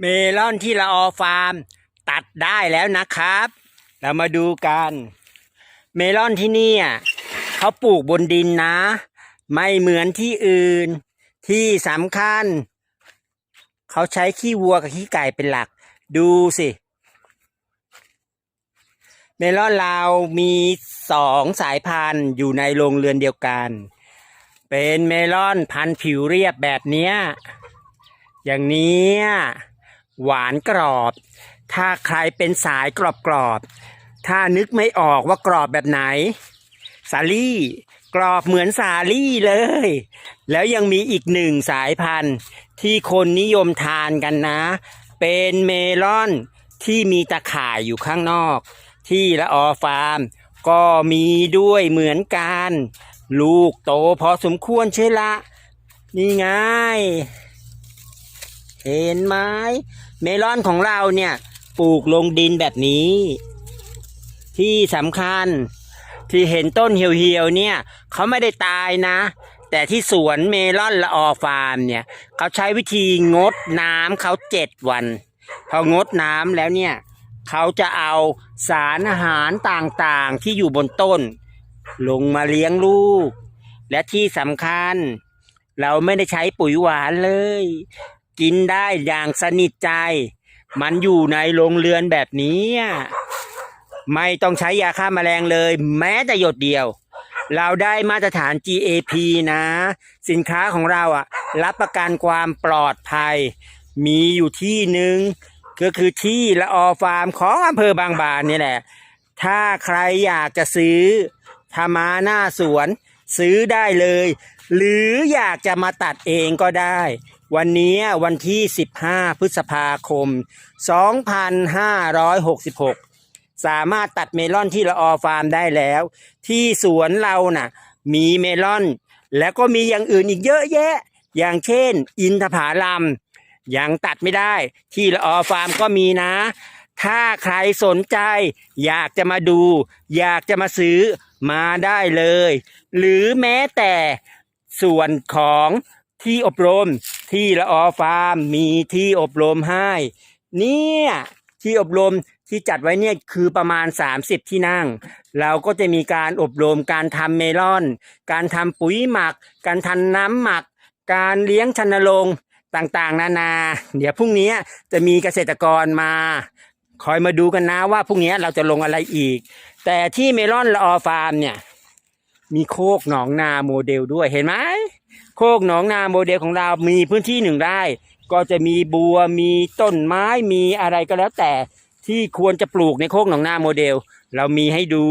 เมลอนที่ละออฟาร์ม ตัดได้แล้วนะครับ เรามาดูกัน เมลอนที่นี่อะเขาปลูกบนดินนะ ไม่เหมือนที่อื่น ที่สำคัญ เขาใช้ขี้วัวกับขี้ไก่เป็นหลัก ดูสิ เมลอนเรามีสองสายพันธุ์อยู่ในโรงเรือนเดียวกัน เป็นเมลอนพันธุ์ผิวเรียบแบบเนี้ยอย่างเนี้ย หวานกรอบ ถ้าใครเป็นสายกรอบกรอบถ้านึกไม่ออกว่ากรอบแบบไหน สาลี่กรอบเหมือนสาลี่เลย แล้วยังมีอีกหนึ่งสายพันธุ์ ที่คนนิยมทานกันนะ เป็นเมลอนที่มีตะข่ายอยู่ข้างนอก ที่ละออฟาร์ม ก็มีด้วยเหมือนกัน ลูกโตพอสมควรใช่ละ นี่ไง เห็นไหมเมลอนของเราเนี่ย ปลูกลงดินแบบนี้ ที่สำคัญ ที่เห็นต้นเหี่ยวๆเนี่ยเขาไม่ได้ตายนะ แต่ที่สวนเมลอนละออฟาร์มเนี่ยเขาใช้วิธีงดน้ำเขาเจ็ดวัน พองดน้ำแล้วเนี่ยเขาจะเอาสารอาหารต่างๆที่อยู่บนต้น ลงมาเลี้ยงลูก และที่สำคัญ เราไม่ได้ใช้ปุ๋ยหวานเลย กินได้อย่างสนิทใจ มันอยู่ในโรงเรือนแบบนี้ ไม่ต้องใช้ยาฆ่าแมลงเลย แม้แต่หยดเดียว เราได้มาตรฐาน GAP นะ สินค้าของเราอะรับประกันความปลอดภัย มีอยู่ที่หนึ่งก็คือที่ละออฟาร์มของอำเภอบางบานนี่แหละ ถ้าใครอยากจะซื้อถ้ามาหน้าสวน ซื้อได้เลย หรืออยากจะมาตัดเองก็ได้ วันนี้วันที่ 15 พฤษภาคม 2566 สามารถตัดเมลอนที่ละออฟาร์มได้แล้ว ที่สวนเราน่ะ มีเมลอน แล้วก็มีอย่างอื่นอีกเยอะแยะ อย่างเช่น อินทผลัมยังตัดไม่ได้ ที่ละออฟาร์มก็มีนะ ถ้าใครสนใจ อยากจะมาดู อยากจะมาซื้อ มาได้เลย หรือแม้แต่ส่วนของที่อบรมที่ละออฟาร์มมีที่อบรมให้ เนี่ยที่อบรมที่จัดไว้เนี่ยคือประมาณ 30 ที่นั่ง เราก็จะมีการอบรมการทำเมลอน การทำปุ๋ยหมัก การทำน้ำหมัก การเลี้ยงชันโรงต่างๆ นานา เดี๋ยวพรุ่งนี้จะมีเกษตรกรมา อยมาดูกันนะว่าพรุ่งนี้เราจะลงอะไรอีก แต่ที่เมลอนละออฟาร์มเนี่ย มีโคกหนองนาโมเดลด้วยเห็นไหมโคกหนองนาโมเดลของเรามีพื้นที่หนึ่งไร่ก็จะมีบัวมีต้นไม้มีอะไรก็แล้วแต่ที่ควรจะปลูกในโคกหนองนาโมเดล เรามีให้ดู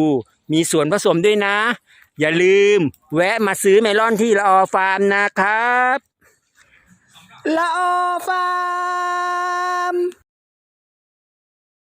มีสวนผสมด้วยนะ อย่าลืม แวะมาซื้อเมลอนที่ละออฟาร์มนะครับละออฟาร์